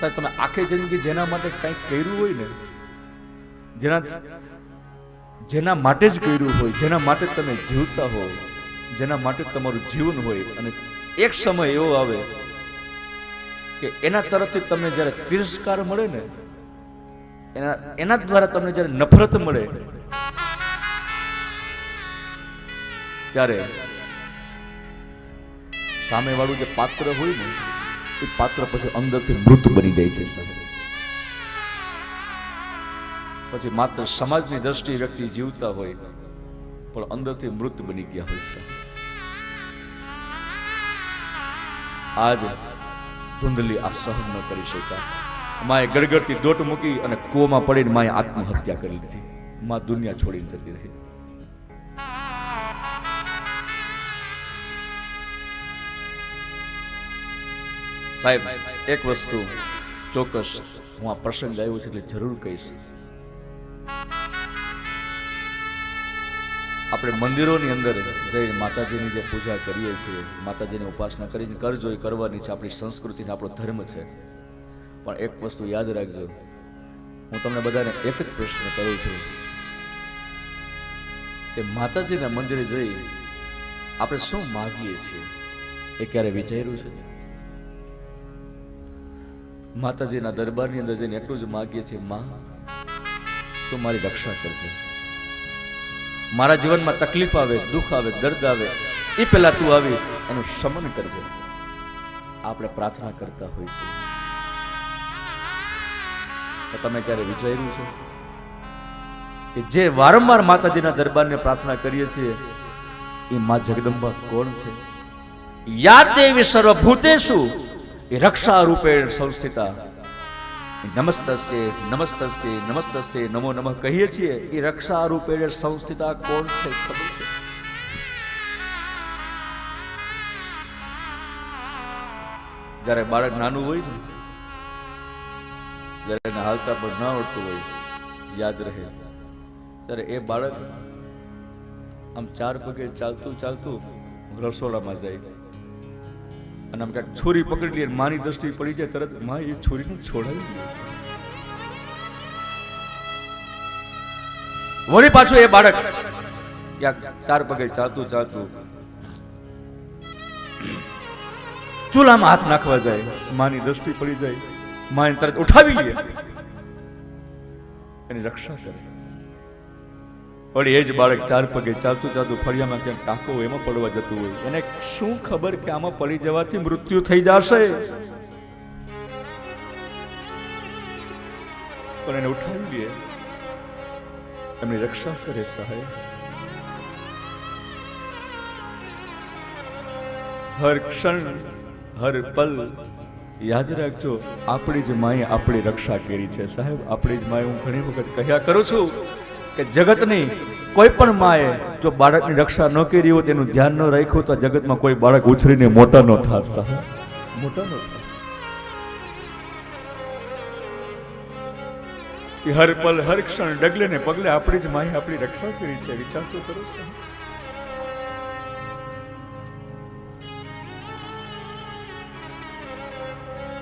સાહેબ, તમે આખી જિંદગી જેના માટે કંઈક કર્યું હોય ને, જેના જેના માટે જ કર્યું હોય, જેના માટે તમે જીવતા હો, જેના માટે તમારું જીવન હોય, અને એક સમય એવો આવે કે એના તરફથી તમને જ્યારે તિરસ્કાર મળે ને, એના એના દ્વારા તમને જ્યારે નફરત મળે, ત્યારે સામેવાળું જે પાત્ર હોય ને એ પાત્ર પછી અંદરથી મૃત બની જાય છે પછી માત્ર સમાજની દ્રષ્ટિએ વ્યક્તિ જીવતા હોય, પણ અંદરથી મૃત બની ગયા હોય છે આજ ધૂંધલી આ સહન ન કરી શક્યા. માએ ગડગડતી દોટ મૂકી અને કૂવામાં પડીને માએ આત્મહત્યા કરી લીધી. માં દુનિયા છોડીને જતી રહી. સાહેબ, એક વસ્તુ ચોક્કસ હું આ પ્રસંગ આવ્યો છે એટલે જરૂર કહીશ. આપણે મંદિરોની અંદર જઈને માતાજીની જે પૂજા કરીએ છીએ, માતાજીની ઉપાસના કરીને કરજો, એ કરવાની છે, આપણી સંસ્કૃતિ આપણો ધર્મ છે. પણ એક વસ્તુ યાદ રાખજો, હું તમને બધાને એક જ પ્રશ્ન કરું છું કે માતાજીના મંદિરે જઈ આપણે શું માગીએ છીએ? એ ક્યારે વિચાર્યું છે? માતાજીના દરબારની અંદર જઈને એટલું જ માગીએ છીએ, માં, તો મારી રક્ષા કરજે. મારા જીવનમાં તકલીફ આવે, દુઃખ આવે, દર્દ આવે એ પહેલા તું આવી, એનું શમન કરજે. આપણે પ્રાર્થના કરતા હોય છે તમે ક્યારે વિચાર્યું છે કે જે વારંવાર માતાજીના દરબારને પ્રાર્થના કરીએ છીએ એ માં જગદંબા કોણ છે? યા દેવી સર્વભૂતેષુ એ રક્ષા રૂપે સંસ્થિતા નમસ્તસ્ય નમસ્તસ્ય નમસ્તસ્ય, નમો નમઃ કહીએ છીએ, એ રક્ષા રૂપે સંસ્થિતા કોણ છે ખબર છે? જ્યારે બાળક નાનું હોય ને, જ્યારે એને હાલતા પણ ન આવડતું હોય, યાદ રહે. ત્યારે એ બાળક આમ ચાર પગે ચાલતું ચાલતું રસોડામાં જાય. અને આમ ક્યાંક છોરી પકડી લઈએ માની દ્રષ્ટિ પડી જાય, તરતમાં એ છોરીને છોડાવી વળી પાછું એ બાળક ક્યાંક ચાર પગે ચાલતું ચાલતું ચૂલામાં હાથ નાખવા જાય, માની દ્રષ્ટિ પડી જાય માં એને તરત ઉઠાવી લે. એની રક્ષા કરે. વળી એ જ બાળક ચાર પગે ચાલતું ચાલતું ફળિયામાં ક્યાંક ટાંકો એમાં પડવા જતું હોય. એને શું ખબર કે આમાં પડી જવાથી મૃત્યુ થઈ જશે? પણ એને ઉઠાવી લે. એમની રક્ષા કરે સાહેબ. હર ક્ષણ, હર પલ. યાદ રાખજો, આપણી જ માએ આપણી રક્ષા કરી છે. સાહેબ, આપણી જ માએ હું ઘણી વખત કહ્યા કરું છું કે જગતની કોઈ પણ માએ જો બાળકની રક્ષા ન કરી હોય, તેનું ધ્યાન ન રાખ્યું તો જગતમાં કોઈ બાળક ઉછરીને મોટા ન સાહેબ. મોટા ન હર પલ, હર ક્ષણ ડગલે ને પગલે આપણી જ માએ આપણી રક્ષા કરી છે. વિચાર કરો, સાહેબ.